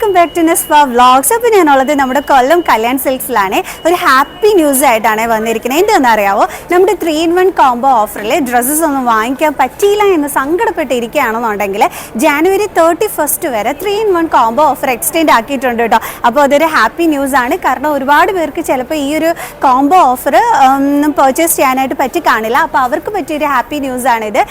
Welcome back to Nesfa vlogs അപ്പോൾ ഞാനുള്ളത് നമ്മുടെ കൊല്ലം കല്യാൺ സിൽക്സിലാണ്. ഒരു ഹാപ്പി ന്യൂസ് ആയിട്ടാണ് വന്നിരിക്കുന്നത്. എന്താണെന്ന് അറിയാവോ നമ്മുടെ ത്രീ ഇൻ വൺ കോംബോ ഓഫറിൽ ഡ്രസ്സസ് ഒന്നും വാങ്ങിക്കാൻ പറ്റിയില്ല എന്ന് സങ്കടപ്പെട്ടിരിക്കുകയാണെന്നുണ്ടെങ്കിൽ ജാനുവരി തേർട്ടി ഫസ്റ്റ് വരെ three in one combo offer extend ആക്കിയിട്ടുണ്ട് കേട്ടോ. അപ്പോൾ അതൊരു ഹാപ്പി ന്യൂസ് ആണ്. കാരണം ഒരുപാട് പേർക്ക് ചിലപ്പോൾ ഈ ഒരു കോംബോ ഓഫർ ഒന്നും പർച്ചേസ് ചെയ്യാനായിട്ട് പറ്റി കാണില്ല. അപ്പോൾ അവർക്ക് പറ്റിയൊരു ഹാപ്പി ന്യൂസ് ആണിത്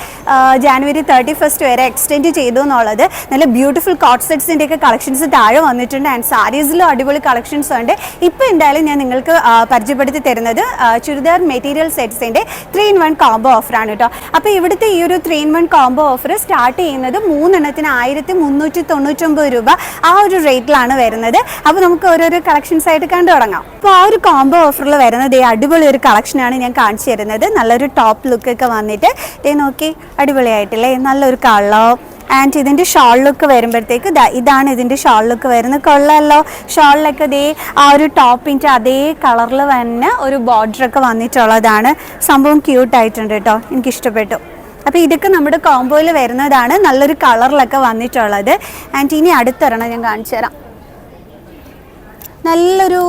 ജാനുവരി തേർട്ടി ഫസ്റ്റ് വരെ എക്സ്റ്റെൻഡ് ചെയ്തു എന്നുള്ളത്. നല്ല ബ്യൂട്ടിഫുൾ കോട്ട് സെറ്റ്സിന്റെയൊക്കെ കളക്ഷൻസ് താഴെ വന്നിട്ടുണ്ട് ആൻഡ് സാരീസിലും അടിപൊളി കളക്ഷൻസ് ഉണ്ട്. ഇപ്പോൾ എന്തായാലും ഞാൻ നിങ്ങൾക്ക് പരിചയപ്പെടുത്തി തരുന്നത് ചുരിദാർ മെറ്റീരിയൽ സെറ്റ്സിന്റെ ത്രീ ഇൻ വൺ കോംബോ ഓഫറാണ് കേട്ടോ അപ്പോൾ ഇവിടുത്തെ ഈ ഒരു three in one combo offer start ചെയ്യുന്നത് മൂന്നെണ്ണത്തിന് ആയിരത്തി മുന്നൂറ്റി തൊണ്ണൂറ്റൊമ്പത് രൂപ ആ ഒരു റേറ്റിലാണ് വരുന്നത്. അപ്പോൾ നമുക്ക് ഓരോരോ കളക്ഷൻസ് ആയിട്ട് കണ്ടു തുടങ്ങാം. അപ്പോൾ ആ ഒരു കോംബോ ഓഫറിൽ വരുന്നത് ഈ അടിപൊളി ഒരു കളക്ഷനാണ് ഞാൻ കാണിച്ചു തരുന്നത്. നല്ലൊരു ടോപ്പ് ലുക്കൊക്കെ വന്നിട്ട് നോക്കി അടിപൊളിയായിട്ടില്ലേ? നല്ലൊരു കളർ ആൻഡ് ഇതിന്റെ ഷോൾ ലുക്ക് വരുമ്പോഴത്തേക്ക് ഇതാണ് ഇതിന്റെ ഷോൾ ലുക്ക് വരുന്നത്. കൊള്ളാമല്ലോ ഷോളിലൊക്കെ ദേ ആ ഒരു ടോപ്പിന്റെ അതേ കളറിൽ തന്നെ ഒരു ബോർഡറൊക്കെ വന്നിട്ടുള്ളതാണ്. സംഭവം ക്യൂട്ടായിട്ടുണ്ട് കേട്ടോ എനിക്കിഷ്ടപ്പെട്ടു. അപ്പോൾ ഇതൊക്കെ നമ്മുടെ കോംബോയിൽ വരുന്നതാണ്. നല്ലൊരു കളറിലൊക്കെ വന്നിട്ടുള്ളത്. ആൻഡ് ഇനി അടുത്തൊരെണ്ണം ഞാൻ കാണിച്ചു തരാം നല്ലൊരു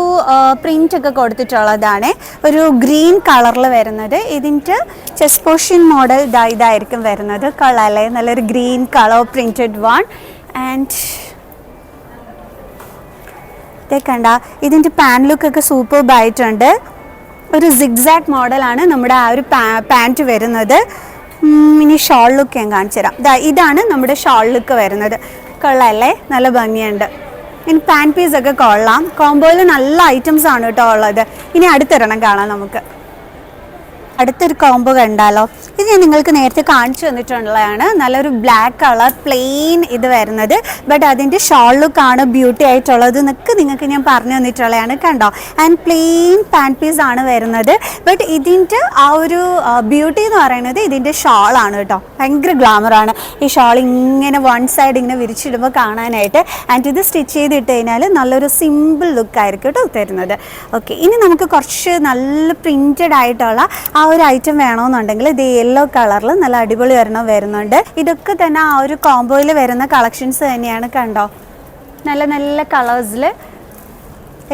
പ്രിന്റ് ഒക്കെ കൊടുത്തിട്ടുള്ളതാണ്. ഒരു ഗ്രീൻ കളറിൽ വരുന്നത്. ഇതിന്റെ ചെസ് പോഷൻ മോഡൽ ഇതാ ഇതായിരിക്കും വരുന്നത്. കളറല്ലേ നല്ലൊരു green colour printed one and കണ്ട ഇതിന്റെ പാൻ ലുക്കൊക്കെ സൂപ്പർബ് ആയിട്ടുണ്ട്. ഒരു സിഗ്സാക്ട് മോഡലാണ് നമ്മുടെ ആ ഒരു പാന്റ് വരുന്നത്. ഇനി ഷോൾ ലുക്ക് ഞാൻ കാണിച്ചു തരാം ഇതാണ് നമ്മുടെ ഷോൾ ലുക്ക് വരുന്നത്. കൊള്ളാമല്ലേ നല്ല ഭംഗിയുണ്ട്. ഇനി പാൻ പീസ് ഒക്കെ കൊള്ളാം. കോംബോയിൽ നല്ല ഐറ്റംസ് ആണ് കേട്ടോ ഉള്ളത്. ഇനി അടുത്തൊരെണ്ണം കാണാം നമുക്ക്. അടുത്തൊരു കോംബോ കണ്ടാലോ? ഇത് ഞാൻ നിങ്ങൾക്ക് നേരത്തെ കാണിച്ചു തന്നിട്ടുള്ളതാണ്. നല്ലൊരു ബ്ലാക്ക് കളർ പ്ലെയിൻ ഇത് വരുന്നത്. ബട്ട് അതിന്റെ ഷോൾ ലുക്കാണ് ബ്യൂട്ടി ആയിട്ടുള്ളത് എന്നൊക്കെ നിങ്ങൾക്ക് ഞാൻ പറഞ്ഞു തന്നിട്ടുള്ളതാണ് കണ്ടോ? ആൻഡ് പ്ലെയിൻ പാൻ പീസ് ആണ് വരുന്നത്. ബട്ട് ഇതിന്റെ ആ ഒരു ബ്യൂട്ടി എന്ന് പറയുന്നത് ഇതിന്റെ ഷോളാണ് കേട്ടോ. ഭയങ്കര ഗ്ലാമറാണ് ഈ ഷോൾ ഇങ്ങനെ വൺ സൈഡ് ഇങ്ങനെ വിരിച്ചിടുമ്പോൾ കാണാനായിട്ട് ആൻഡ് ഇത് സ്റ്റിച്ച് ചെയ്തിട്ട് കഴിഞ്ഞാൽ നല്ലൊരു സിമ്പിൾ ലുക്കായിരിക്കും കേട്ടോ തരുന്നത്. ഓക്കെ ഇനി നമുക്ക് കുറച്ച് നല്ല പ്രിന്റഡ് ആയിട്ടുള്ള ആ ഒരു ഐറ്റം വേണമെന്നുണ്ടെങ്കിൽ ഇത് യെല്ലോ കളറിൽ നല്ല അടിപൊളി ഒരെണ്ണം വരുന്നുണ്ട്. ഇതൊക്കെ തന്നെ ആ ഒരു കോംബോയിൽ വരുന്ന കളക്ഷൻസ് തന്നെയാണ് കണ്ടോ? നല്ല നല്ല കളേഴ്സിൽ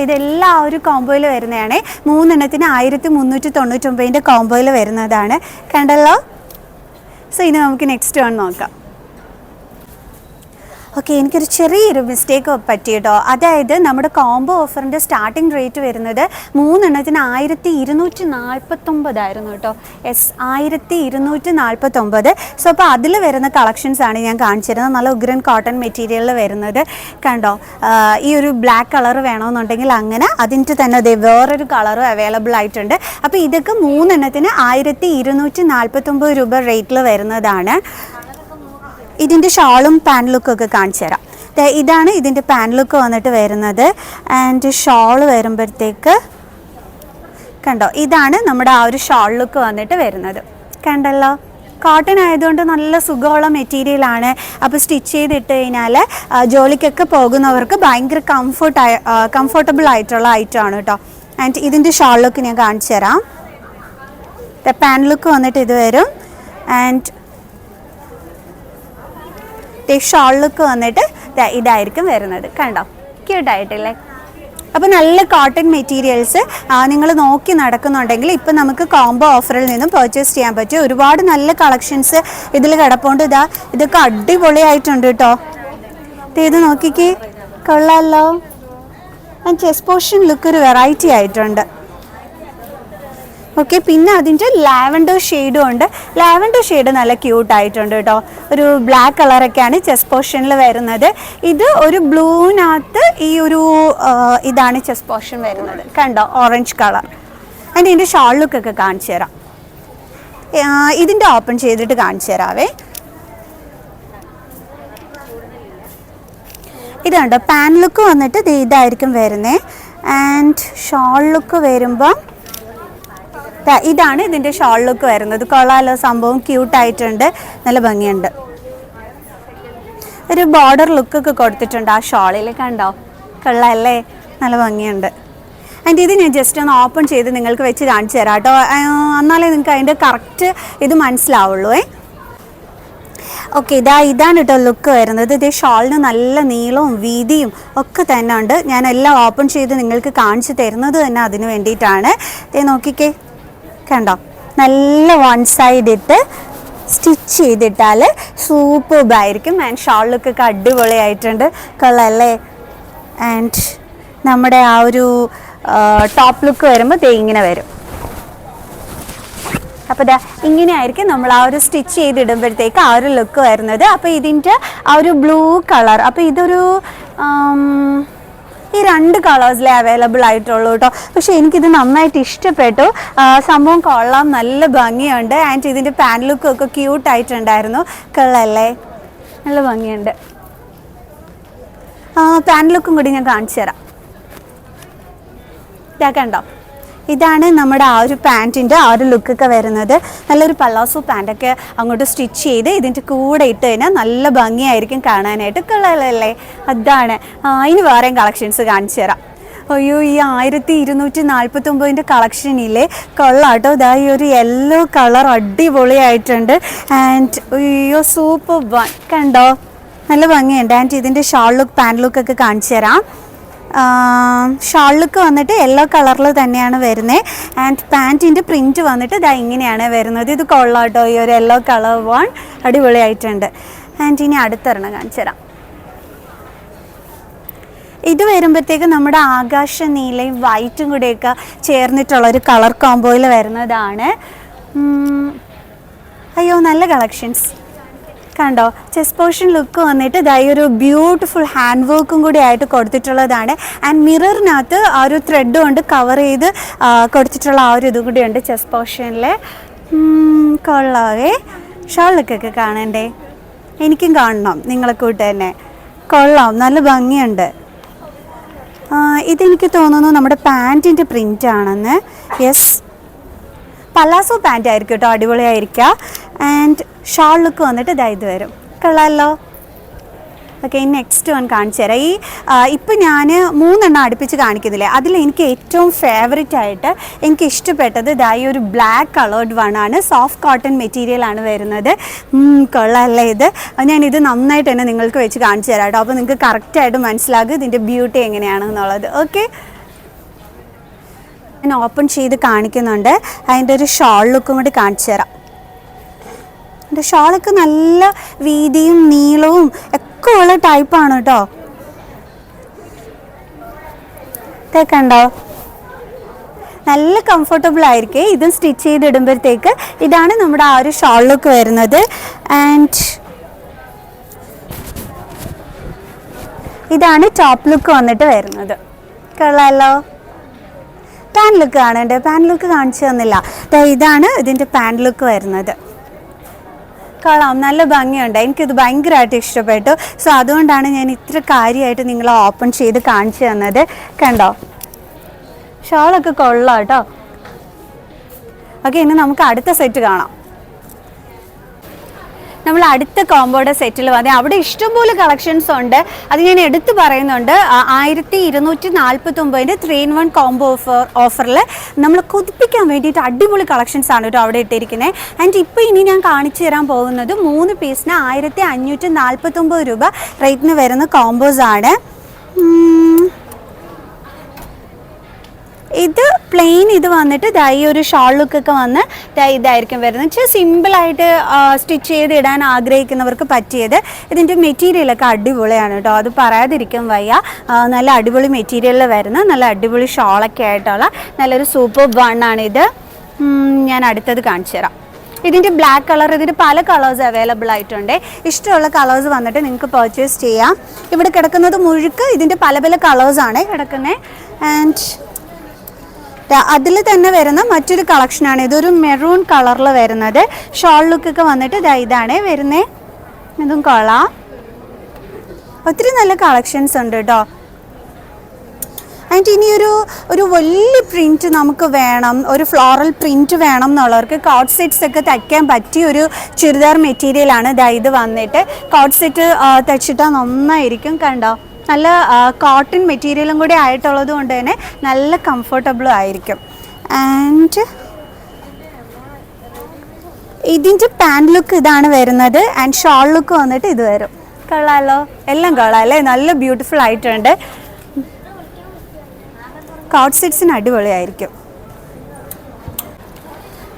ഇതെല്ലാം ആ ഒരു കോംബോയിൽ വരുന്നതാണ്. മൂന്നെണ്ണത്തിന് ആയിരത്തി മുന്നൂറ്റി തൊണ്ണൂറ്റൊമ്പതിന്റെ കോംബോയിൽ വരുന്നതാണ്. കണ്ടല്ലോ? സോ ഇനി നമുക്ക് നെക്സ്റ്റ് വൺ നോക്കാം. ഓക്കെ എനിക്കൊരു ചെറിയൊരു മിസ്റ്റേക്ക് പറ്റി കേട്ടോ അതായത് നമ്മുടെ കോംബോ ഓഫറിന്റെ സ്റ്റാർട്ടിംഗ് റേറ്റ് വരുന്നത് മൂന്നെണ്ണത്തിന് ആയിരത്തി ഇരുന്നൂറ്റി നാൽപ്പത്തൊമ്പതായിരുന്നു കേട്ടോ. എസ് ആയിരത്തി ഇരുന്നൂറ്റി നാൽപ്പത്തൊമ്പത് സോ അപ്പോൾ അതിൽ വരുന്ന കളക്ഷൻസ് ആണ് ഞാൻ കാണിച്ചിരുന്നത്. നല്ല ഉഗ്രൻ കോട്ടൺ മെറ്റീരിയലിൽ വരുന്നത് കണ്ടോ? ഈ ഒരു ബ്ലാക്ക് കളർ വേണമെന്നുണ്ടെങ്കിൽ അങ്ങനെ അതിന്റെ തന്നെ അതേ വേറൊരു കളറും അവൈലബിൾ ആയിട്ടുണ്ട്. അപ്പോൾ ഇതൊക്കെ മൂന്നെണ്ണത്തിന് ആയിരത്തി ഇരുന്നൂറ്റി നാൽപ്പത്തൊമ്പത് രൂപ റേറ്റിൽ വരുന്നതാണ്. ഇതിന്റെ ഷാളും പാൻ ലുക്കും ഒക്കെ കാണിച്ചു തരാം. ഇതാണ് ഇതിന്റെ പാൻ ലുക്ക് വന്നിട്ട് വരുന്നത്. ആൻഡ് ഷാൾ വരുമ്പോഴത്തേക്ക് കണ്ടോ ഇതാണ് നമ്മുടെ ആ ഒരു ഷാൾ ലുക്ക് വന്നിട്ട് വരുന്നത്. കണ്ടല്ലോ? കോട്ടൺ ആയതുകൊണ്ട് നല്ല സുഖമുള്ള മെറ്റീരിയലാണ് അപ്പോൾ സ്റ്റിച്ച് ചെയ്തിട്ട് കഴിഞ്ഞാൽ ജോലിക്കൊക്കെ പോകുന്നവർക്ക് ഭയങ്കര കംഫർട്ട് ആയ കംഫർട്ടബിൾ ആയിട്ടുള്ള ഐറ്റം ആണ് കേട്ടോ. ആൻഡ് ഇതിന്റെ ഷാൾ ലുക്ക് ഞാൻ കാണിച്ചു തരാം. പാൻ ലുക്ക് വന്നിട്ട് ഇത് വരും. ആൻഡ് ഷോൾ ലുക്ക് വന്നിട്ട് ഇതായിരിക്കും വരുന്നത്. കണ്ടോ? ക്യൂട്ടായിട്ടില്ലേ അപ്പോൾ നല്ല കോട്ടൺ മെറ്റീരിയൽസ് നിങ്ങൾ നോക്കി നടക്കുന്നുണ്ടെങ്കിൽ ഇപ്പം നമുക്ക് കോംബോ ഓഫറിൽ നിന്നും പർച്ചേസ് ചെയ്യാൻ പറ്റും ഒരുപാട് നല്ല കളക്ഷൻസ് ഇതിൽ കിടപ്പുണ്ട്. ഇതാ ഇതൊക്കെ അടിപൊളിയായിട്ടുണ്ട് കേട്ടോ ഇത് നോക്കിക്കേ. കൊള്ളാമല്ലോ ചെസ് പോർഷൻ ലുക്ക് ഒരു വെറൈറ്റി ആയിട്ടുണ്ട്. ഓക്കെ പിന്നെ അതിന്റെ ലാവൻഡർ ഷെയ്ഡും ഉണ്ട്. ലാവൻഡർ ഷെയ്ഡ് നല്ല ക്യൂട്ടായിട്ടുണ്ട് കേട്ടോ. ഒരു ബ്ലാക്ക് കളറൊക്കെയാണ് ചെസ് പോർഷനിൽ വരുന്നത്. ഇത് ഒരു ബ്ലൂവിനകത്ത് ഈ ഒരു ഇതാണ് ചെസ് പോർഷൻ വരുന്നത്. കണ്ടോ? ഓറഞ്ച് കളർ അതിന്റെ ഇതിന്റെ ഷാൾ ലുക്കൊക്കെ കാണിച്ചു തരാം. ഇതിന്റെ ഓപ്പൺ ചെയ്തിട്ട് കാണിച്ചു തരാവേ. ഇതുണ്ട് പാൻ ലുക്ക് വന്നിട്ട് ഇതായിരിക്കും വരുന്നത് ആൻഡ് ഷോൾ ലുക്ക് വരുമ്പോൾ ദാ ഇതാണ് ഇതിന്റെ ഷോൾ ലുക്ക് വരുന്നത്. കൊള്ളാലോ സംഭവം ക്യൂട്ടായിട്ടുണ്ട്. നല്ല ഭംഗിയുണ്ട്. ഒരു ബോർഡർ ലുക്കൊക്കെ കൊടുത്തിട്ടുണ്ട് ആ ഷോളിൽ കണ്ടോ? കൊള്ളാല്ലേ? നല്ല ഭംഗിയുണ്ട്. ആൻഡ് ഇത് ഞാൻ ജസ്റ്റ് ഒന്ന് ഓപ്പൺ ചെയ്ത് നിങ്ങൾക്ക് വെച്ച് കാണിച്ചു തരാം കേട്ടോ. എന്നാലേ നിങ്ങൾക്ക് അതിന്റെ കറക്റ്റ് ഇത് മനസ്സിലാവുള്ളൂ ഓക്കെ ഇതാ ഇതാണ് കേട്ടോ ലുക്ക് വരുന്നത്. ഇത് ഷോളിന് നല്ല നീളവും വീതിയും ഒക്കെ തന്നെ ഉണ്ട്. ഞാൻ എല്ലാം ഓപ്പൺ ചെയ്ത് നിങ്ങൾക്ക് കാണിച്ചു തരുന്നത് തന്നെ അതിന് വേണ്ടിയിട്ടാണ്. ഇത് നോക്കിക്കേ. കണ്ടോ? നല്ല വൺ സൈഡ് ഇട്ട് സ്റ്റിച്ച് ചെയ്തിട്ടാൽ സൂപ്പർബായിരിക്കും ആൻഡ് ഷാൾ അടിപൊളിയായിട്ടുണ്ട്. കൊള്ളല്ലേ? ആൻഡ് നമ്മുടെ ആ ഒരു ടോപ്പ് ലുക്ക് വരുമ്പോൾ ദേ ഇങ്ങനെ വരും. അപ്പോൾ ദാ ഇങ്ങനെ ആയിരിക്കും നമ്മൾ ആ ഒരു സ്റ്റിച്ച് ചെയ്തിടുമ്പോഴത്തേക്ക് ആ ഒരു ലുക്ക് വരുന്നത്. അപ്പോൾ ഇതിന്റെ ആ ഒരു ബ്ലൂ കളർ അപ്പോൾ ഇതൊരു ഈ രണ്ട് കളേഴ്സിലേ അവൈലബിൾ ആയിട്ടുള്ളൂ കേട്ടോ പക്ഷേ എനിക്കിത് നന്നായിട്ട് ഇഷ്ടപ്പെട്ടു. സംഭവം കൊള്ളാം നല്ല ഭംഗിയുണ്ട്. ആൻഡ് ഇതിന്റെ പാൻ ലുക്കൊക്കെ ക്യൂട്ടായിട്ടുണ്ടായിരുന്നു കൊള്ളല്ലേ? നല്ല ഭംഗിയുണ്ട്. പാൻ ലുക്കും കൂടി ഞാൻ കാണിച്ചു തരാം. ഇതാ കണ്ടോ? ഇതാണ് നമ്മുടെ ആ ഒരു പാന്റിന്റെ ആ ഒരു ലുക്കൊക്കെ വരുന്നത്. നല്ലൊരു പള്ളാസോ പാന്റൊക്കെ അങ്ങോട്ട് സ്റ്റിച്ച് ചെയ്ത് ഇതിന്റെ കൂടെ ഇട്ട് കഴിഞ്ഞാൽ നല്ല ഭംഗിയായിരിക്കും കാണാനായിട്ട്. കളറല്ലേ അതാണ്. അതിന് വേറെയും കളക്ഷൻസ് കാണിച്ചു തരാം. അയ്യോ ഈ ആയിരത്തി ഇരുന്നൂറ്റി നാൽപ്പത്തി ഒമ്പതിന്റെ കളക്ഷനില്ലേ കൊള്ളാട്ടോ. ഇതാ ഈ ഒരു യെല്ലോ കളർ അടിപൊളിയായിട്ടുണ്ട്. ആൻഡ് അയ്യോ സൂപ്പർ വൺ കണ്ടോ? നല്ല ഭംഗിയുണ്ട്. ആൻഡ് ഇതിന്റെ ഷാൾ ലുക്ക് പാന്റ് ലുക്കൊക്കെ കാണിച്ചു തരാം. ഷാൾ ലുക്ക് വന്നിട്ട് യെല്ലോ കളറിൽ തന്നെയാണ് വരുന്നത് ആൻഡ് പാന്റിന്റെ പ്രിന്റ് വന്നിട്ട് ഇതാ ഇങ്ങനെയാണ് വരുന്നത്. ഇത് കൊള്ളാട്ടോ ഈ ഒരു യെല്ലോ കളർ വൺ അടിപൊളിയായിട്ടുണ്ട്. ആൻഡ് ഇനി അടുത്തൊരെണ്ണം കാണിച്ചു തരാം. ഇത് വരുമ്പോഴത്തേക്ക് നമ്മുടെ ആകാശ നീലയും വൈറ്റും കൂടെയൊക്കെ ചേർന്നിട്ടുള്ള ഒരു കളർ കോംബോയിൽ വരുന്നതാണ്. അയ്യോ നല്ല കളക്ഷൻസ് കണ്ടോ? ചെസ് പോർഷൻ ലുക്ക് വന്നിട്ട് ഇതായി ഒരു ബ്യൂട്ടിഫുൾ ഹാൻഡ് വർക്കും കൂടി ആയിട്ട് കൊടുത്തിട്ടുള്ളതാണ്. ആൻഡ് മിററിനകത്ത് ആ ഒരു ത്രെഡ് കൊണ്ട് കവർ ചെയ്ത് കൊടുത്തിട്ടുള്ള ആ ഒരു ഇതും കൂടിയുണ്ട് ചെസ് പോർഷനിൽ കൊള്ളാവേ. ലുക്കൊക്കെ കാണണ്ടേ? എനിക്കും കാണണം നിങ്ങളെ കൂട്ട് തന്നെ. കൊള്ളാം നല്ല ഭംഗിയുണ്ട്. ഇതെനിക്ക് തോന്നുന്നു നമ്മുടെ പാന്റിന്റെ പ്രിന്റ് ആണെന്ന്. യെസ് പലാസോ പാന്റ് ആയിരിക്കും കേട്ടോ അടിപൊളിയായിരിക്കുക ആൻഡ് ഷാൾ ലുക്ക് വന്നിട്ട് ഇതാ ഇത് വരും. കൊള്ളാമല്ലോ ഓക്കെ നെക്സ്റ്റ് വൺ കാണിച്ചു തരാം. ഈ ഇപ്പം ഞാൻ മൂന്നെണ്ണം അടുപ്പിച്ച് കാണിക്കുന്നില്ലേ? അതിൽ എനിക്ക് ഏറ്റവും ഫേവറേറ്റ് ആയിട്ട് എനിക്ക് ഇഷ്ടപ്പെട്ടത് ഇതായി ഒരു ബ്ലാക്ക് കളേർഡ് വൺ ആണ്. സോഫ്റ്റ് കോട്ടൺ മെറ്റീരിയൽ ആണ് വരുന്നത്. കൊള്ളാമല്ലേ ഇത്. ഞാനിത് നന്നായിട്ട് തന്നെ നിങ്ങൾക്ക് വെച്ച് കാണിച്ചു തരാം കേട്ടോ. അപ്പോൾ നിങ്ങൾക്ക് കറക്റ്റായിട്ട് മനസ്സിലാകും ഇതിന്റെ ബ്യൂട്ടി എങ്ങനെയാണെന്നുള്ളത്. ഓക്കെ ഞാൻ ഓപ്പൺ ചെയ്ത് കാണിക്കുന്നുണ്ട്. അതിന്റെ ഒരു ഷോൾ ലുക്കും കൂടി കാണിച്ചു തരാം. എന്റെ ഷാളൊക്കെ നല്ല വീതിയും നീളവും ഒക്കെ ഉള്ള ടൈപ്പാണ് കേട്ടോ. തേക്കണ്ടോ നല്ല കംഫർട്ടബിൾ ആയിരിക്കേ. ഇതും സ്റ്റിച്ച് ചെയ്തിടുമ്പോഴത്തേക്ക് ഇതാണ് നമ്മുടെ ആ ഒരു ഷോളിലൊക്കെ ലുക്ക് വരുന്നത്. ആൻഡ് ഇതാണ് ടോപ്പ് ലുക്ക് വന്നിട്ട് വരുന്നത്. കൊള്ളാമല്ലോ പാൻ ലുക്ക് കാണണ്ടേ പാൻ ലുക്ക് കാണിച്ചു തന്നില്ല. ഇതാണ് ഇതിന്റെ പാൻ ലുക്ക് വരുന്നത്. കൊള്ളാം നല്ല ഭംഗിയുണ്ട്. എനിക്കിത് ഭയങ്കരമായിട്ട് ഇഷ്ടപ്പെട്ടു. സോ അതുകൊണ്ടാണ് ഞാൻ ഇത്ര കാര്യമായിട്ട് നിങ്ങളെ ഓപ്പൺ ചെയ്ത് കാണിച്ചു തന്നത്. കണ്ടോ? ഷോളൊക്കെ കൊള്ളാം കേട്ടോ. ഓക്കെ ഇനി നമുക്ക് അടുത്ത സെറ്റ് കാണാം. നമ്മൾ അടുത്ത കോമ്പോയുടെ സെറ്റിൽ വന്നേ. അവിടെ ഇഷ്ടംപോലെ കളക്ഷൻസ് ഉണ്ട്. അത് ഞാൻ എടുത്തു പറയുന്നുണ്ട്. ആയിരത്തി ഇരുന്നൂറ്റി നാൽപ്പത്തി ഒമ്പതിന്റെ three in one combo offer ഓഫറിൽ നമ്മൾ കൊതിപ്പിക്കാൻ വേണ്ടിയിട്ട് അടിപൊളി കളക്ഷൻസ് ആണ് കേട്ടോ അവിടെ ഇട്ടിരിക്കുന്നത് ആൻഡ് ഇപ്പോൾ ഇനി ഞാൻ കാണിച്ചു തരാൻ പോകുന്നത് മൂന്ന് പീസിന് ആയിരത്തി അഞ്ഞൂറ്റി നാൽപ്പത്തൊമ്പത് രൂപ റേറ്റിന് വരുന്ന കോംബോസ് ആണ്. ഇത് പ്ലെയിൻ ഇത് വന്നിട്ട് ദാ ഈ ഒരു ഷോൾ ലുക്കൊക്കെ വന്ന് ദാ ഇതായിരിക്കും വരുന്നത്. വെച്ചാൽ സിമ്പിളായിട്ട് സ്റ്റിച്ച് ചെയ്ത് ഇടാൻ ആഗ്രഹിക്കുന്നവർക്ക് പറ്റിയത് ഇതിന്റെ മെറ്റീരിയലൊക്കെ അടിപൊളിയാണ് കേട്ടോ. അത് പറയാതിരിക്കും വയ്യ. നല്ല അടിപൊളി മെറ്റീരിയലിൽ വരുന്ന നല്ല അടിപൊളി ഷാളൊക്കെ ആയിട്ടുള്ള നല്ലൊരു സൂപ്പർ ഇത്. ഞാൻ അടുത്തത് കാണിച്ചു തരാം. ഇതിന്റെ ബ്ലാക്ക് കളർ ഇതിന്റെ പല കളേഴ്സ് അവൈലബിൾ ആയിട്ടുണ്ട്. ഇഷ്ടമുള്ള കളേഴ്സ് വന്നിട്ട് നിങ്ങൾക്ക് പർച്ചേസ് ചെയ്യാം. ഇവിടെ കിടക്കുന്നത് മുഴുക്ക് ഇതിന്റെ പല പല കളേഴ്സാണ് കിടക്കുന്നത് ആൻഡ് അതിൽ തന്നെ വരുന്ന മറ്റൊരു കളക്ഷനാണ് ഇതൊരു മെറൂൺ കളറിൽ വരുന്നത്. ഷോൾ ലുക്കൊക്കെ വന്നിട്ട് ഇതാ ഇതാണ് വരുന്നത് ഇതും കൊള്ളാം. ഒത്തിരി നല്ല കളക്ഷൻസ് ഉണ്ട് കേട്ടോ ആൻഡ് ഇനിയൊരു ഒരു വലിയ പ്രിന്റ് നമുക്ക് വേണം. ഒരു ഫ്ലോറൽ പ്രിന്റ് വേണം എന്നുള്ളവർക്ക് കോട്ട് സെറ്റ്സ് ഒക്കെ തയ്ക്കാൻ പറ്റിയ ഒരു ചുരിദാർ മെറ്റീരിയലാണ് ദാ ഇത് വന്നിട്ട്. കോട്ട് സെറ്റ് തയ്ച്ചിട്ടാൽ നന്നായിരിക്കും കണ്ടോ. നല്ല കോട്ടൺ മെറ്റീരിയലും കൂടി ആയിട്ടുള്ളത് കൊണ്ട് തന്നെ നല്ല കംഫർട്ടബിളും ആയിരിക്കും. ആൻഡ് ഇതിന്റെ പാന്റ് ലുക്ക് ഇതാണ് വരുന്നത്. ആൻഡ് ഷോൾ ലുക്ക് വന്നിട്ട് ഇത് വരും. കൊള്ളാലോ. എല്ലാം കൊള്ളാം അല്ലേ? നല്ല ബ്യൂട്ടിഫുൾ ആയിട്ടുണ്ട്. കോട്ട് സെറ്റ്സിന് അടിപൊളിയായിരിക്കും.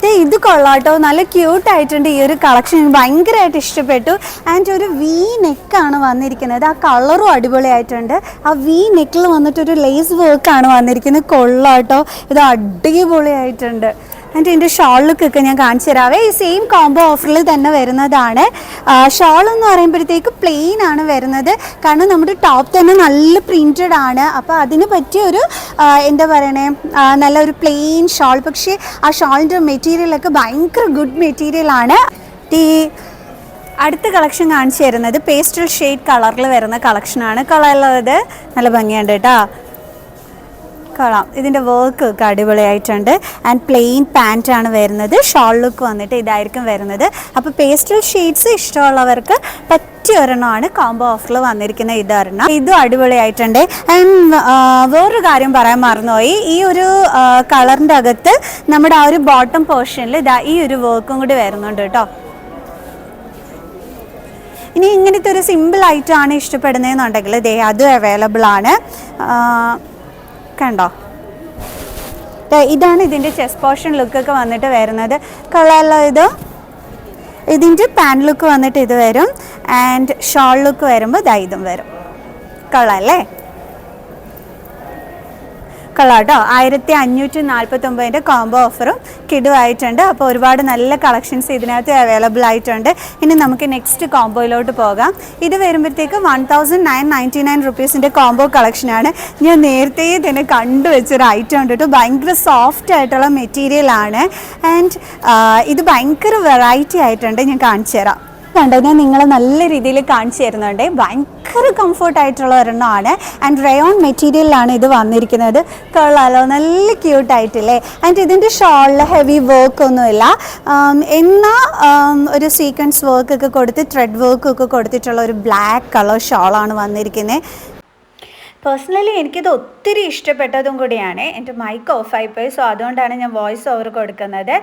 ഇത് കൊള്ളാട്ടോ. നല്ല ക്യൂട്ട് ആയിട്ടുണ്ട് ഈ ഒരു കളക്ഷൻ ഭയങ്കരമായിട്ട് ഇഷ്ടപ്പെട്ടു. ആൻഡ് ഒരു വി നെക്കാണ് വന്നിരിക്കുന്നത്. ആ കളറും അടിപൊളിയായിട്ടുണ്ട്. ആ വി നെക്കിൽ വന്നിട്ടൊരു ലേസ് വർക്കാണ് വന്നിരിക്കുന്നത്. കൊള്ളാട്ടോ. ഇത് അടിപൊളിയായിട്ടുണ്ട്. ആൻഡ് ഇതിന്റെ ഷോൾ ലുക്കൊക്കെ ഞാൻ കാണിച്ചു തരാവേ. ഈ സെയിം കോംബോ ഓഫറിൽ തന്നെ വരുന്നതാണ്. ഷോൾ എന്ന് പറയുമ്പോഴത്തേക്ക് പ്ലെയിൻ ആണ് വരുന്നത്. കാരണം നമ്മുടെ ടോപ്പ് തന്നെ നല്ല പ്രിന്റഡ് ആണ്. അപ്പോൾ അതിന് പറ്റിയ ഒരു എന്താ പറയണേ നല്ലൊരു പ്ലെയിൻ ഷോൾ പക്ഷേ ആ ഷോളിന്റെ മെറ്റീരിയലൊക്കെ ഭയങ്കര ഗുഡ് മെറ്റീരിയലാണ് ഈ അടുത്ത കളക്ഷൻ കാണിച്ചു തരുന്നത്. പേസ്റ്റൽ ഷെയ്ഡ് കളറിൽ വരുന്ന കളക്ഷനാണ് കളറുള്ളത് നല്ല ഭംഗിയുണ്ട് കേട്ടോ. കൊള്ളാം ഇതിന്റെ വർക്ക് ഒക്കെ അടിപൊളിയായിട്ടുണ്ട്. ആൻഡ് പ്ലെയിൻ പാന്റ് ആണ് വരുന്നത്. ഷോൾ ലുക്ക് വന്നിട്ട് ഇതായിരിക്കും വരുന്നത്. അപ്പോൾ പേസ്റ്റൽ ഷെയ്ഡ്സ് ഇഷ്ടമുള്ളവർക്ക് പറ്റിയ ഒരെണ്ണമാണ് കോംബോ ഓഫറിൽ വന്നിരിക്കുന്ന ഇതൊരെണ്ണം ഇതും അടിപൊളിയായിട്ടുണ്ട്. ആൻഡ് വേറൊരു കാര്യം പറയാൻ മറന്നുപോയി. ഈ ഒരു കളറിന്റെ അകത്ത് നമ്മുടെ ആ ഒരു ബോട്ടം പോർഷനിൽ ഇതാ ഈ ഒരു വർക്കും കൂടി വരുന്നുണ്ട് കേട്ടോ. ഇനി ഇങ്ങനത്തെ ഒരു സിമ്പിൾ ഐറ്റം ആണ് ഇഷ്ടപ്പെടുന്നതെന്നുണ്ടെങ്കിൽ ദേ അതും അവൈലബിൾ ആണ്. കണ്ടോ? ഇതാണ് ഇതിന്റെ ചെസ്റ്റ് പോർഷൻ ലുക്കൊക്കെ വന്നിട്ട് വരുന്നത്. കളറിലോ ഇത് ഇതിന്റെ പാൻ ലുക്ക് വന്നിട്ട് ഇത് വരും. ആൻഡ് ഷോൾ ലുക്ക് വരുമ്പോൾ ദാ ഇതും വരും. കളർ കൊള്ളാം കേട്ടോ ആയിരത്തി അഞ്ഞൂറ്റി നാൽപ്പത്തി ഒമ്പതിന്റെ കോംബോ ഓഫറും കിടുവായിട്ടുണ്ട്. അപ്പോൾ ഒരുപാട് നല്ല കളക്ഷൻസ് ഇതിനകത്ത് അവൈലബിൾ ആയിട്ടുണ്ട്. ഇനി നമുക്ക് നെക്സ്റ്റ് കോംബോയിലോട്ട് പോകാം. ഇത് വരുമ്പോഴത്തേക്ക് one thousand nine ninety nine റുപ്പീസിന്റെ combo കളക്ഷനാണ് ഞാൻ നേരത്തെ തന്നെ കണ്ടുവെച്ചൊരു ഐറ്റം ഉണ്ട് കേട്ടോ. ഭയങ്കര സോഫ്റ്റ് ആയിട്ടുള്ള മെറ്റീരിയൽ ആണ്. ആൻഡ് ഇത് ഭയങ്കര വെറൈറ്റി ആയിട്ടുണ്ട്. ഞാൻ കാണിച്ചു തരാം കണ്ടോ? ഞാൻ നിങ്ങളെ നല്ല രീതിയിൽ കാണിച്ചു തരുന്നുണ്ട്. ഭയങ്കര കംഫർട്ട് ആയിട്ടുള്ള ഒരെണ്ണമാണ്. ആൻഡ് റയോൺ മെറ്റീരിയലിലാണ് ഇത് വന്നിരിക്കുന്നത്. കൊള്ളാലോ നല്ല ക്യൂട്ട് ആയിട്ടില്ലേ? ആൻഡ് ഇതിന്റെ ഷോളിൽ ഹെവി വർക്ക് ഒന്നുമില്ല. എന്നാൽ ഒരു സീക്വൻസ് വർക്ക് ഒക്കെ കൊടുത്ത് ത്രെഡ് വർക്ക് ഒക്കെ കൊടുത്തിട്ടുള്ള ഒരു ബ്ലാക്ക് കളർ ഷോളാണ് വന്നിരിക്കുന്നത്. പേഴ്സണലി എനിക്കിത് ഒത്തിരി ഇഷ്ടപ്പെട്ടതും കൂടിയാണ്. എന്റെ മൈക്ക് ഓഫായി പോയി. സോ അതുകൊണ്ടാണ് ഞാൻ വോയിസ് ഓവർ കൊടുക്കുന്നത്.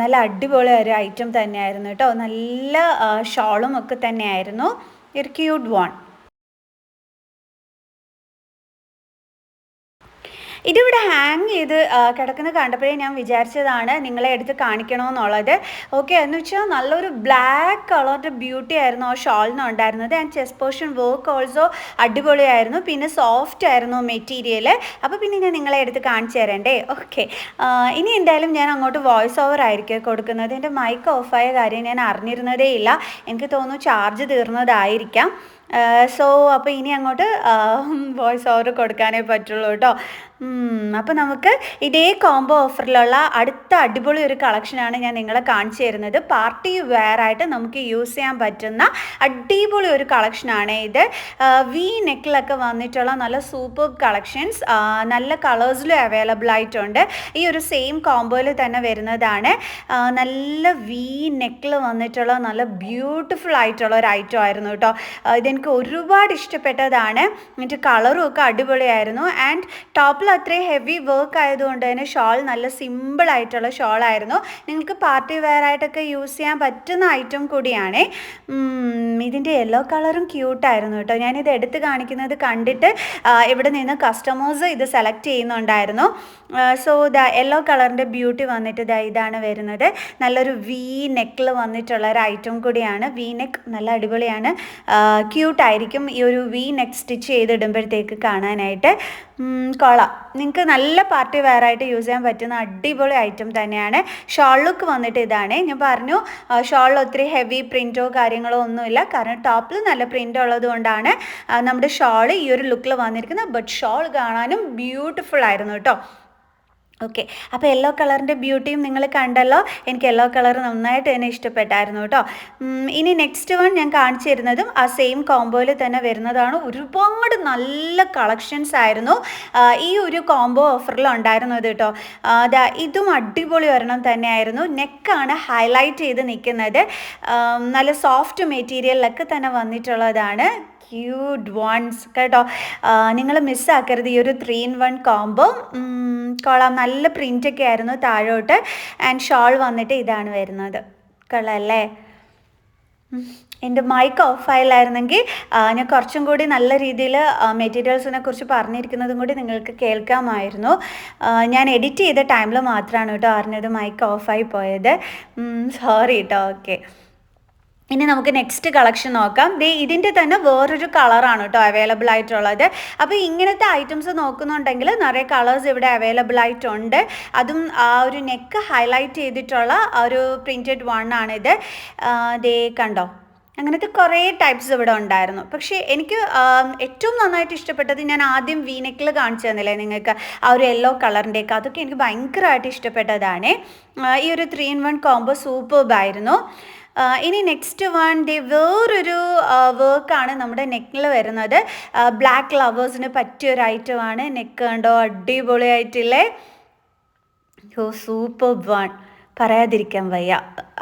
നല്ല അടിപൊളി ഒരു ഐറ്റം തന്നെയായിരുന്നു കേട്ടോ. നല്ല ഷോളും ഒക്കെ തന്നെയായിരുന്നു. ഒരു ക്യൂട്ട് വൺ ഇതിവിടെ ഹാങ് ചെയ്ത് കിടക്കുന്നത് കണ്ടപ്പോഴേ ഞാൻ വിചാരിച്ചതാണ് നിങ്ങളെ എടുത്ത് കാണിക്കണമെന്നുള്ളത്. ഓക്കെ എന്ന് വെച്ചാൽ നല്ലൊരു ബ്ലാക്ക് കളറിന്റെ ബ്യൂട്ടി ആയിരുന്നു ആ ഷോളിന് ഉണ്ടായിരുന്നത്. And chest portion work also അടിപൊളിയായിരുന്നു. പിന്നെ സോഫ്റ്റ് ആയിരുന്നു മെറ്റീരിയൽ അപ്പോൾ പിന്നെ ഞാൻ നിങ്ങളെ എടുത്ത് കാണിച്ചു തരണ്ടേ? ഓക്കെ ഇനി എന്തായാലും ഞാൻ അങ്ങോട്ട് വോയിസ് ഓവർ ആയിരിക്കും കൊടുക്കുന്നത്. എന്റെ മൈക്ക് ഓഫായ കാര്യം ഞാൻ അറിഞ്ഞിരുന്നതേ ഇല്ല. എനിക്ക് തോന്നുന്നു ചാർജ് തീർന്നതായിരിക്കാം. സോ അപ്പോൾ ഇനി അങ്ങോട്ട് വോയിസ് ഓവർ കൊടുക്കാനേ പറ്റുള്ളൂ കേട്ടോ അപ്പോൾ നമുക്ക് ഇതേ കോംബോ ഓഫറിലുള്ള അടുത്ത അടിപൊളി ഒരു കളക്ഷനാണ് ഞാൻ നിങ്ങളെ കാണിച്ചു തരുന്നത്. പാർട്ടി വെയർ ആയിട്ട് നമുക്ക് യൂസ് ചെയ്യാൻ പറ്റുന്ന അടിപൊളി ഒരു കളക്ഷനാണ് ഇത്. വി നെക്കിലൊക്കെ വന്നിട്ടുള്ള നല്ല സൂപ്പർ കളക്ഷൻസ് നല്ല കളേഴ്സിലും അവൈലബിൾ ആയിട്ടുണ്ട്. ഈ ഒരു സെയിം കോംബോയിൽ തന്നെ വരുന്നതാണ്. നല്ല വി നെക്കിൽ വന്നിട്ടുള്ള നല്ല ബ്യൂട്ടിഫുൾ ആയിട്ടുള്ള ഒരു ഐറ്റം ആയിരുന്നു കേട്ടോ ആ, ഇതെനിക്ക് ഒരുപാട് ഇഷ്ടപ്പെട്ടതാണ്. എന്നിട്ട് കളറും ഒക്കെ അടിപൊളിയായിരുന്നു. ആൻഡ് ടോപ്പിൽ അത്രയും ഹെവി വർക്ക് ആയതുകൊണ്ട് തന്നെ ഷോൾ നല്ല സിമ്പിൾ ആയിട്ടുള്ള ഷോൾ ആയിരുന്നു. നിങ്ങൾക്ക് പാർട്ടി വെയർ ആയിട്ടൊക്കെ യൂസ് ചെയ്യാൻ പറ്റുന്ന ഐറ്റം കൂടിയാണ്. ഇതിന്റെ യെല്ലോ കളറും ക്യൂട്ടായിരുന്നു കേട്ടോ. ഞാനിത് എടുത്ത് കാണിക്കുന്നത് കണ്ടിട്ട് ഇവിടെ നിന്ന് കസ്റ്റമേഴ്സ് ഇത് സെലക്ട് ചെയ്യുന്നുണ്ടായിരുന്നു. സോ ദ യെല്ലോ കളറിന്റെ ബ്യൂട്ടി വന്നിട്ട് ഇതാണ് വരുന്നത്. നല്ലൊരു വി നെക്കിൽ വന്നിട്ടുള്ള ഒരു ഐറ്റം കൂടിയാണ്. വി നെക്ക് നല്ല അടിപൊളിയാണ്. ക്യൂട്ടായിരിക്കും ഈ ഒരു വി നെക്ക് സ്റ്റിച്ച് ചെയ്തിടുമ്പോഴത്തേക്ക് കാണാനായിട്ട്. കൊള കൊള്ളാം. നിങ്ങൾക്ക് നല്ല പാർട്ടി വെയറായിട്ട് യൂസ് ചെയ്യാൻ പറ്റുന്ന അടിപൊളി ഐറ്റം തന്നെയാണ്. ഷോൾ ലുക്ക് വന്നിട്ട് ഇതാണ്. ഞാൻ പറഞ്ഞു ഷോൾ ഒത്തിരി ഹെവി പ്രിന്റോ കാര്യങ്ങളോ ഒന്നുമില്ല. കാരണം ടോപ്പിൽ നല്ല പ്രിന്റ് ഉള്ളത് കൊണ്ടാണ് നമ്മുടെ ഷോൾ ഈ ഒരു ലുക്കിൽ വന്നിരിക്കുന്നത്. ബട്ട് ഷോൾ കാണാനും ബ്യൂട്ടിഫുൾ ആയിരുന്നു കേട്ടോ. ഓക്കെ. അപ്പോൾ യെല്ലോ കളറിന്റെ ബ്യൂട്ടിയും നിങ്ങൾ കണ്ടല്ലോ. എനിക്ക് യെല്ലോ കളർ നന്നായിട്ട് തന്നെ ഇഷ്ടപ്പെട്ടായിരുന്നു കേട്ടോ. ഇനി നെക്സ്റ്റ് വൺ ഞാൻ കാണിച്ചു തരുന്നതും ആ സെയിം കോംബോയിൽ തന്നെ വരുന്നതാണ്. ഒരുപാട് നല്ല കളക്ഷൻസ് ആയിരുന്നു. ഈ ഒരു കോംബോ ഓഫറിൽ ഉണ്ടായിരുന്നത് കേട്ടോ. അതാ ഇതും അടിപൊളി ഒരെണ്ണം തന്നെയായിരുന്നു. നെക്കാണ് ഹൈലൈറ്റ് ചെയ്ത് നിൽക്കുന്നത്. നല്ല സോഫ്റ്റ് മെറ്റീരിയലിലൊക്കെ തന്നെ വന്നിട്ടുള്ളതാണ്. ക്യൂട്ട് വൺസ് കേട്ടോ. നിങ്ങൾ മിസ്സാക്കരുത് ഈ ഒരു ത്രീ ഇൻ വൺ കോംബോ കൊള്ളാം. നല്ല പ്രിന്റൊക്കെ ആയിരുന്നു താഴോട്ട്. ആൻഡ് ഷോൾ വന്നിട്ട് ഇതാണ് വരുന്നത്. കൊള്ളല്ലേ. എന്റെ മൈക്ക് ഓഫായില്ലായിരുന്നെങ്കിൽ ഞാൻ കുറച്ചും കൂടി നല്ല രീതിയിൽ മെറ്റീരിയൽസിനെ കുറിച്ച് പറഞ്ഞിരിക്കുന്നതും കൂടി നിങ്ങൾക്ക് കേൾക്കാമായിരുന്നു. ഞാൻ എഡിറ്റ് ചെയ്ത ടൈമിൽ മാത്രമാണ് കേട്ടോ അറിഞ്ഞത് മൈക്ക് ഓഫായി പോയത്. സോറി കേട്ടോ ഓക്കെ ഇനി നമുക്ക് നെക്സ്റ്റ് കളക്ഷൻ നോക്കാം. ദേ ഇതിന്റെ തന്നെ വേറൊരു കളറാണ് കേട്ടോ അവൈലബിൾ ആയിട്ടുള്ളത്. അപ്പോൾ ഇങ്ങനത്തെ ഐറ്റംസ് നോക്കുന്നുണ്ടെങ്കിൽ നിറയെ കളേഴ്സ് ഇവിടെ അവൈലബിൾ ആയിട്ടുണ്ട്. അതും ആ ഒരു നെക്ക് ഹൈലൈറ്റ് ചെയ്തിട്ടുള്ള ഒരു പ്രിന്റഡ് വൺ ആണിത്. ദേ കണ്ടോ? അങ്ങനത്തെ കുറേ ടൈപ്സ് ഇവിടെ ഉണ്ടായിരുന്നു. പക്ഷേ എനിക്ക് ഏറ്റവും നന്നായിട്ട് ഇഷ്ടപ്പെട്ടത് ഞാൻ ആദ്യം വീനെക്കിൽ കാണിച്ചു തന്നില്ലേ നിങ്ങൾക്ക്? ആ ഒരു യെല്ലോ കളറിന്റെയൊക്കെ അതൊക്കെ എനിക്ക് ഭയങ്കരമായിട്ട് ഇഷ്ടപ്പെട്ടതാണ്. ഈ ഒരു ത്രീ ഇൻ വൺ കോംബോ സൂപ്പർബായിരുന്നു ഇനി നെക്സ്റ്റ് വൺ ഡേ വേറൊരു വർക്കാണ് നമ്മുടെ നെക്കിൽ വരുന്നത്. ബ്ലാക്ക് ലവേഴ്സിന് പറ്റിയ ഒരു ഐറ്റമാണ് നെക്ക് കണ്ടോ? അടിപൊളിയായിട്ടില്ലേ? യോ സൂപ്പർ വൺ പറയാതിരിക്കാൻ വയ്യ.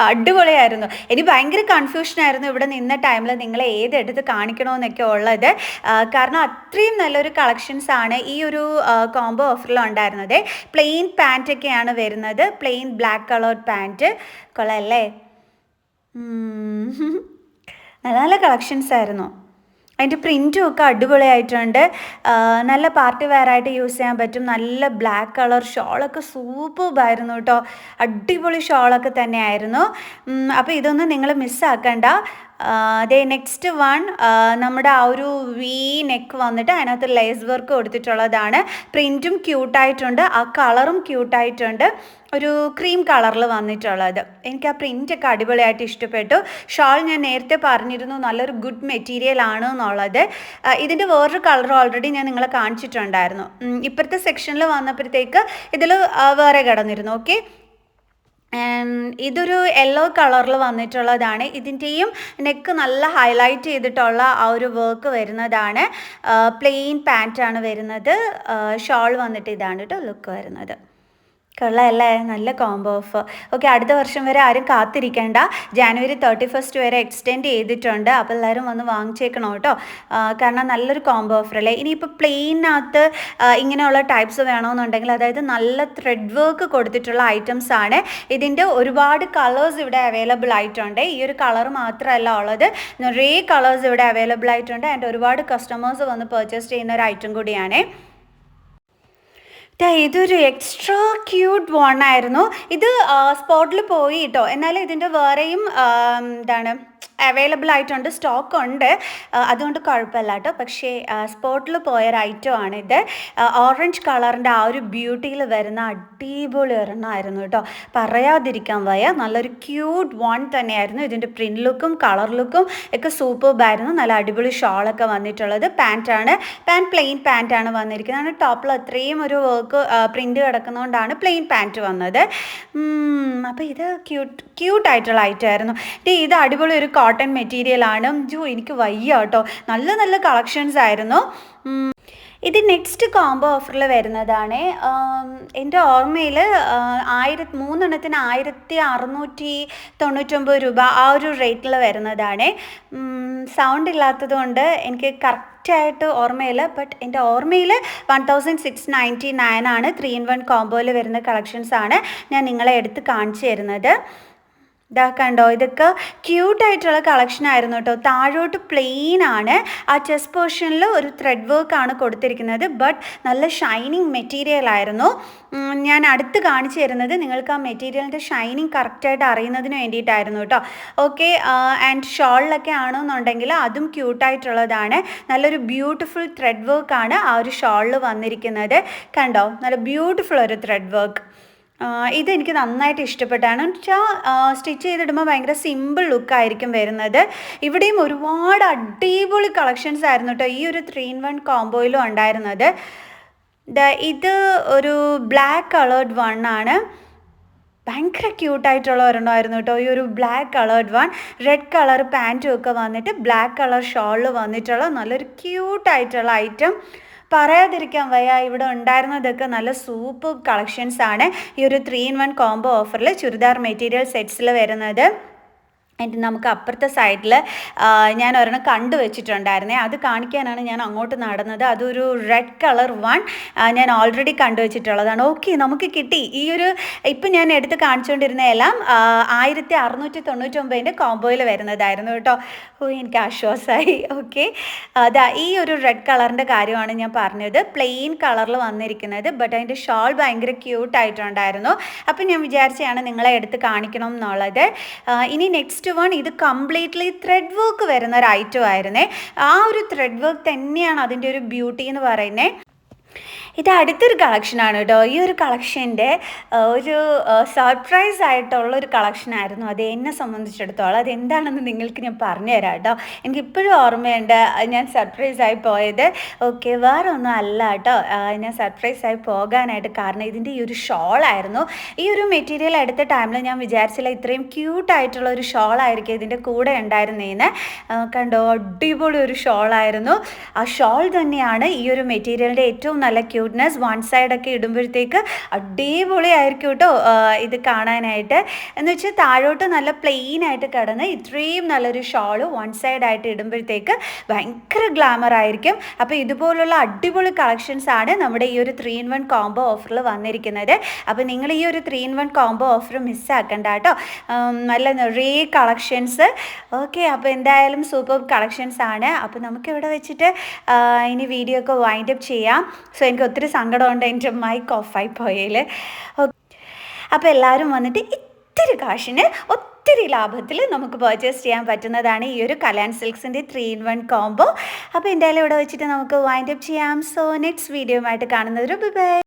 അടിപൊളിയായിരുന്നു. എനിക്ക് ഭയങ്കര കൺഫ്യൂഷനായിരുന്നു ഇവിടെ നിന്ന ടൈമിൽ നിങ്ങൾ ഏതെടുത്ത് കാണിക്കണമെന്നൊക്കെ ഉള്ളത്. കാരണം അത്രയും നല്ലൊരു കളക്ഷൻസ് ആണ് ഈ ഒരു കോംബോ ഓഫറിൽ ഉണ്ടായിരുന്നത്. പ്ലെയിൻ പാന്റൊക്കെയാണ് വരുന്നത്. പ്ലെയിൻ ബ്ലാക്ക് കളേർഡ് പാന്റ് കൊള്ളല്ലേ. നല്ല നല്ല കളക്ഷൻസ് ആയിരുന്നു. അതിന്റെ പ്രിന്റും ഒക്കെ അടിപൊളിയായിട്ടുണ്ട്. നല്ല പാർട്ടി വെയർ ആയിട്ട് യൂസ് ചെയ്യാൻ പറ്റും. നല്ല ബ്ലാക്ക് കളർ ഷോളൊക്കെ സൂപ്പർബായിരുന്നു കേട്ടോ അടിപൊളി ഷോളൊക്കെ തന്നെയായിരുന്നു. അപ്പോൾ ഇതൊന്നും നിങ്ങൾ മിസ്സാക്കണ്ട അതേ നെക്സ്റ്റ് വൺ നമ്മുടെ ആ ഒരു വി നെക്ക് വന്നിട്ട് അതിനകത്ത് ലേസ് വർക്ക് കൊടുത്തിട്ടുള്ളതാണ്. പ്രിന്റും ക്യൂട്ടായിട്ടുണ്ട് ആ കളറും ക്യൂട്ടായിട്ടുണ്ട് ഒരു ക്രീം കളറിൽ വന്നിട്ടുള്ളത്. എനിക്ക് ആ പ്രിന്റൊക്കെ അടിപൊളിയായിട്ട് ഇഷ്ടപ്പെട്ടു. ഷാൾ ഞാൻ നേരത്തെ പറഞ്ഞിരുന്നു നല്ലൊരു ഗുഡ് മെറ്റീരിയൽ ആണ് എന്നുള്ളത്. ഇതിന്റെ വേറൊരു കളർ ഓൾറെഡി ഞാൻ നിങ്ങളെ കാണിച്ചിട്ടുണ്ടായിരുന്നു. ഇപ്പോഴത്തെ സെക്ഷനിൽ വന്നപ്പോഴത്തേക്ക് ഇതിൽ വേറെ കിടന്നിരുന്നു. ഓക്കെ ഇതൊരു യെല്ലോ കളറിൽ വന്നിട്ടുള്ളതാണ്. ഇതിന്റെയും നെക്ക് നല്ല ഹൈലൈറ്റ് ചെയ്തിട്ടുള്ള ആ ഒരു വർക്ക് വരുന്നതാണ്. പ്ലെയിൻ പാന്റാണ് വരുന്നത്. ഷോൾ വന്നിട്ട് ഇതാണ് കേട്ടോ ലുക്ക് വരുന്നത്. കൊള്ളാമല്ലേ നല്ല കോംബോ ഓഫ് ഓക്കെ അടുത്ത വർഷം വരെ ആരും കാത്തിരിക്കേണ്ട. ജാനുവരി തേർട്ടി ഫസ്റ്റ് വരെ എക്സ്റ്റെൻഡ് ചെയ്തിട്ടുണ്ട്. അപ്പോൾ എല്ലാവരും വന്ന് വാങ്ങിച്ചേക്കണം കേട്ടോ. കാരണം നല്ലൊരു കോംബോ ഓഫർ അല്ലേ? ഇനിയിപ്പോൾ പ്ലെയിനകത്ത് ഇങ്ങനെയുള്ള ടൈപ്സ് വേണമെന്നുണ്ടെങ്കിൽ അതായത് നല്ല ത്രെഡ് വർക്ക് കൊടുത്തിട്ടുള്ള ഐറ്റംസ് ആണ്. ഇതിന്റെ ഒരുപാട് കളേഴ്സ് ഇവിടെ അവൈലബിൾ ആയിട്ടുണ്ട്. ഈ ഒരു കളർ മാത്രമല്ല ഉള്ളത്. നിറയെ കളേഴ്സ് ഇവിടെ അവൈലബിൾ ആയിട്ടുണ്ട്. ആൻഡ് ഒരുപാട് കസ്റ്റമേഴ്സ് വന്ന് പർച്ചേസ് ചെയ്യുന്ന ഒരു ഐറ്റം കൂടിയാണ്. ഇതൊരു എക്സ്ട്രാ ക്യൂട്ട് വൺ ആയിരുന്നു. ഇത് സ്പോട്ടിൽ പോയി കേട്ടോ എന്നാലും ഇതിന്റെ വേറെയും എന്താണ് അവൈലബിൾ ആയിട്ടുണ്ട് സ്റ്റോക്ക് ഉണ്ട്. അതുകൊണ്ട് കുഴപ്പമില്ല കേട്ടോ. പക്ഷേ സ്പോട്ടിൽ പോയൊരു ഐറ്റം ആണിത് ഓറഞ്ച് കളറിന്റെ ആ ഒരു ബ്യൂട്ടിയിൽ വരുന്ന അടിപൊളി ഒരെണ്ണമായിരുന്നു കേട്ടോ. പറയാതിരിക്കാൻ വയ്യ. നല്ലൊരു ക്യൂട്ട് വൺ തന്നെയായിരുന്നു. ഇതിന്റെ പ്രിന്റ് ലുക്കും കളർ ലുക്കും ഒക്കെ സൂപ്പർബായിരുന്നു നല്ല അടിപൊളി ഷോളൊക്കെ വന്നിട്ടുള്ളത്. പാന്റാണ് പാന്റ് പ്ലെയിൻ പാന്റാണ് വന്നിരിക്കുന്നത്. ടോപ്പിൽ അത്രയും ഒരു വർക്ക് പ്രിന്റ് കിടക്കുന്നതുകൊണ്ടാണ് പ്ലെയിൻ പാന്റ് വന്നത്. അപ്പോൾ ഇത് ക്യൂട്ട് ക്യൂട്ടായിട്ടുള്ള ഐറ്റം ആയിരുന്നു ഇത് അടിപൊളി ഒരു കോട്ടൺ മെറ്റീരിയൽ ആണ്. ജോ എനിക്ക് വയ്യ കേട്ടോ. നല്ല നല്ല കളക്ഷൻസ് ആയിരുന്നു. ഇത് നെക്സ്റ്റ് കോംബോ ഓഫറിൽ വരുന്നതാണ്. എന്റെ ഓർമ്മയിൽ ആയിരത്തി മൂന്നെണ്ണത്തിന് ആയിരത്തി അറുന്നൂറ്റി തൊണ്ണൂറ്റൊമ്പത് രൂപ ആ ഒരു റേറ്റിൽ വരുന്നതാണ്. സൗണ്ട് ഇല്ലാത്തതുകൊണ്ട് എനിക്ക് കറക്റ്റായിട്ട് ഓർമ്മയില്ല. ബട്ട് എന്റെ ഓർമ്മയിൽ one thousand six ninety nine ആണ് ത്രീ ഇൻ വൺ കോംബോയിൽ വരുന്ന കളക്ഷൻസ് ആണ് ഞാൻ നിങ്ങളെ എടുത്ത് കാണിച്ചു തരുന്നത്. ഇതാ കണ്ടോ ഇതൊക്കെ ക്യൂട്ടായിട്ടുള്ള കളക്ഷൻ ആയിരുന്നു കേട്ടോ. താഴോട്ട് പ്ലെയിൻ ആണ്. ആ ചെസ് പോർഷനിൽ ഒരു ത്രെഡ് വർക്ക് ആണ് കൊടുത്തിരിക്കുന്നത്. ബട്ട് നല്ല ഷൈനിങ് മെറ്റീരിയൽ ആയിരുന്നു. ഞാൻ അടുത്ത് കാണിച്ചു തരുന്നത് നിങ്ങൾക്ക് ആ മെറ്റീരിയലിന്റെ ഷൈനിങ് കറക്റ്റായിട്ട് അറിയുന്നതിന് വേണ്ടിയിട്ടായിരുന്നു കേട്ടോ. ഓക്കെ ആൻഡ് ഷോളിലൊക്കെ ആണെന്നുണ്ടെങ്കിൽ അതും ക്യൂട്ടായിട്ടുള്ളതാണ് നല്ലൊരു ബ്യൂട്ടിഫുൾ ത്രെഡ് വർക്ക് ആണ് ആ ഒരു ഷോളിൽ വന്നിരിക്കുന്നത്. കണ്ടോ? നല്ല ബ്യൂട്ടിഫുൾ ഒരു ത്രെഡ് വർക്ക് ഇതെനിക്ക് നന്നായിട്ട് ഇഷ്ടപ്പെട്ടാണ്. വെച്ചാൽ സ്റ്റിച്ച് ചെയ്തിടുമ്പോൾ ഭയങ്കര സിമ്പിൾ ലുക്കായിരിക്കും വരുന്നത്. ഇവിടെയും ഒരുപാട് അടിപൊളി കളക്ഷൻസ് ആയിരുന്നു കേട്ടോ ഈ ഒരു ത്രീ ഇൻ വൺ കോംബോയിലും ഉണ്ടായിരുന്നത്. ഇത് ഒരു ബ്ലാക്ക് കളേർഡ് വൺ ആണ്. ഭയങ്കര ക്യൂട്ടായിട്ടുള്ള ഒരെണ്ണമായിരുന്നു കേട്ടോ ഈ ഒരു black coloured one red colour പാന്റും ഒക്കെ വന്നിട്ട് ബ്ലാക്ക് കളർ ഷോളിൽ വന്നിട്ടുള്ള നല്ലൊരു ക്യൂട്ടായിട്ടുള്ള ഐറ്റം പറയാതിരിക്കാൻ വയ്യ. ഇവിടെ ഉണ്ടായിരുന്നതൊക്കെ നല്ല സൂപ്പ് കളക്ഷൻസ് ആണ് ഈ ഒരു ത്രീ ഇൻ വൺ കോംബോ ഓഫറിൽ ചുരിദാർ മെറ്റീരിയൽ സെറ്റ്സിൽ വരുന്നത്. എന്നിട്ട് നമുക്ക് അപ്പുറത്തെ സൈഡിൽ ഞാൻ ഒരെണ്ണം കണ്ടു വെച്ചിട്ടുണ്ടായിരുന്നേ. അത് കാണിക്കാനാണ് ഞാൻ അങ്ങോട്ട് നടന്നത്. അതൊരു റെഡ് കളർ വൺ ഞാൻ ഓൾറെഡി കണ്ടു വെച്ചിട്ടുള്ളതാണ്. ഓക്കെ നമുക്ക് കിട്ടി. ഈ ഒരു ഇപ്പം ഞാൻ എടുത്ത് കാണിച്ചുകൊണ്ടിരുന്ന എല്ലാം ആയിരത്തി അറുന്നൂറ്റി തൊണ്ണൂറ്റൊമ്പതിന്റെ കോംബോയിൽ വരുന്നതായിരുന്നു കേട്ടോ. ഓ എനിക്ക് ആശ്വാസമായി ഓക്കെ അതാ ഈ ഒരു റെഡ് കളറിന്റെ കാര്യമാണ് ഞാൻ പറഞ്ഞത്. പ്ലെയിൻ കളറിൽ വന്നിരിക്കുന്നത് ബട്ട് അതിന്റെ ഷോൾ ഭയങ്കര ക്യൂട്ടായിട്ടുണ്ടായിരുന്നു അപ്പം ഞാൻ വിചാരിച്ചാണ് നിങ്ങളെ എടുത്ത് കാണിക്കണം എന്നുള്ളത് ഇനി നെക്സ്റ്റ് വൺ ഇത് കംപ്ലീറ്റ്ലി ത്രെഡ് വർക്ക് വരുന്ന ഒരു ഐറ്റം ആയിരുന്നേ. ആ ഒരു ത്രെഡ് വർക്ക് തന്നെയാണ് അതിന്റെ ഒരു ബ്യൂട്ടി എന്ന് പറയുന്നത് ഇത് അടുത്തൊരു കളക്ഷനാണ് കേട്ടോ. ഈ ഒരു കളക്ഷന്റെ ഒരു സർപ്രൈസ് ആയിട്ടുള്ള ഒരു കളക്ഷനായിരുന്നു അത് എന്നെ സംബന്ധിച്ചിടത്തോളം അത് എന്താണെന്ന് നിങ്ങൾക്ക് ഞാൻ പറഞ്ഞു തരാം കേട്ടോ. എനിക്ക് ഇപ്പോഴും ഓർമ്മയുണ്ട് ഞാൻ സർപ്രൈസ് ആയി പോയത്. ഓക്കെ വേറെ ഒന്നും അല്ല കേട്ടോ. ഞാൻ സർപ്രൈസ് ആയി പോകാനായിട്ട് കാരണം ഇതിന്റെ ഈ ഒരു ഷോളായിരുന്നു ഈ ഒരു മെറ്റീരിയൽ എടുത്ത ടൈമിൽ ഞാൻ വിചാരിച്ചില്ല ഇത്രയും ക്യൂട്ടായിട്ടുള്ള ഒരു ഷോളായിരിക്കും ഇതിന്റെ കൂടെ ഉണ്ടായിരുന്നേന്ന്. കണ്ടോ? അടിപൊളി ഒരു ഷോളായിരുന്നു ആ ഷോൾ തന്നെയാണ് ഈ ഒരു മെറ്റീരിയലിന്റെ ഏറ്റവും നല്ല ക്യൂട്ട്നെസ് വൺ സൈഡൊക്കെ ഇടുമ്പോഴത്തേക്ക് അടിപൊളിയായിരിക്കും കേട്ടോ ഇത് കാണാനായിട്ട്. എന്ന് വെച്ചാൽ താഴോട്ട് നല്ല പ്ലെയിൻ ആയിട്ട് കിടന്ന് ഇത്രയും നല്ലൊരു ഷോൾ വൺ സൈഡായിട്ട് ഇടുമ്പോഴത്തേക്ക് ഭയങ്കര ഗ്ലാമർ ആയിരിക്കും. അപ്പോൾ ഇതുപോലുള്ള അടിപൊളി കളക്ഷൻസ് ആണ് നമ്മുടെ ഈ ഒരു ത്രീ ഇൻ വൺ കോംബോ ഓഫറിൽ വന്നിരിക്കുന്നത്. അപ്പോൾ നിങ്ങൾ ഈ ഒരു three in one combo offer മിസ്സാക്കണ്ട കേട്ടോ. നല്ല നിറയെ കളക്ഷൻസ് ഓക്കെ അപ്പോൾ എന്തായാലും സൂപ്പർ കളക്ഷൻസ് ആണ്. അപ്പോൾ നമുക്ക് ഇവിടെ വെച്ചിട്ട് ഇനി വീഡിയോ ഒക്കെ വൈൻഡപ്പ് ചെയ്യാം. സോ എനിക്ക് ഒത്തിരി സങ്കടമുണ്ട് എന്റെ മൈക്ക് ഓഫായി പോയതിൽ അപ്പോൾ എല്ലാവരും വന്നിട്ട് ഇത്തിരി കാശിന് ഒത്തിരി ലാഭത്തിൽ നമുക്ക് പർച്ചേസ് ചെയ്യാൻ പറ്റുന്നതാണ് ഈ ഒരു കലാൻ സിൽക്സിന്റെ ത്രീ ഇൻ വൺ കോംബോ അപ്പോൾ എന്തായാലും ഇവിടെ വെച്ചിട്ട് നമുക്ക് വൈൻഡപ്പ് ചെയ്യാം. സോ നെക്സ്റ്റ് വീഡിയോ ആയിട്ട് കാണുന്നവർ ബൈ